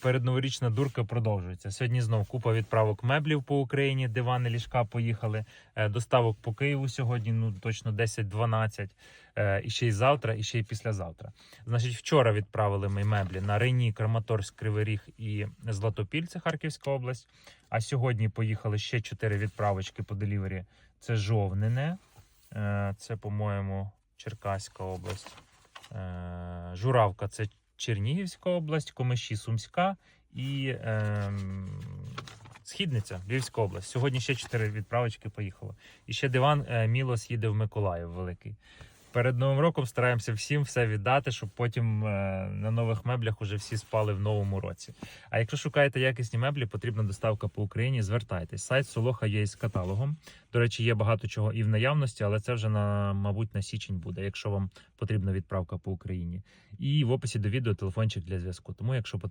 передноворічна дурка продовжується. Сьогодні знов купа відправок меблів по Україні, дивани, ліжка поїхали. Е, Доставок по Києву сьогодні, ну точно 10-12. Е, І ще й завтра, і ще й післязавтра. Значить, вчора відправили ми меблі на Рені, Краматорськ, Кривий Ріг і Златопіль, це Харківська область. А сьогодні поїхали ще чотири відправочки по делівері. Це Жовнине, е, це, по-моєму, Черкаська область. Журавка це Чернігівська область, Комиші Сумська і ем, Східниця, Львівська область. Сьогодні ще чотири відправочки поїхало. І ще диван е, Мілос їде в Миколаїв великий. Перед Новим роком стараємося всім все віддати, щоб потім е, на нових меблях уже всі спали в новому році. А якщо шукаєте якісні меблі, потрібна доставка по Україні, звертайтесь. Сайт Солоха є із каталогом. До речі, є багато чого і в наявності, але це вже на, мабуть, на січень буде, якщо вам потрібна відправка по Україні. І в описі до відео телефончик для зв'язку. Тому, якщо потрібно.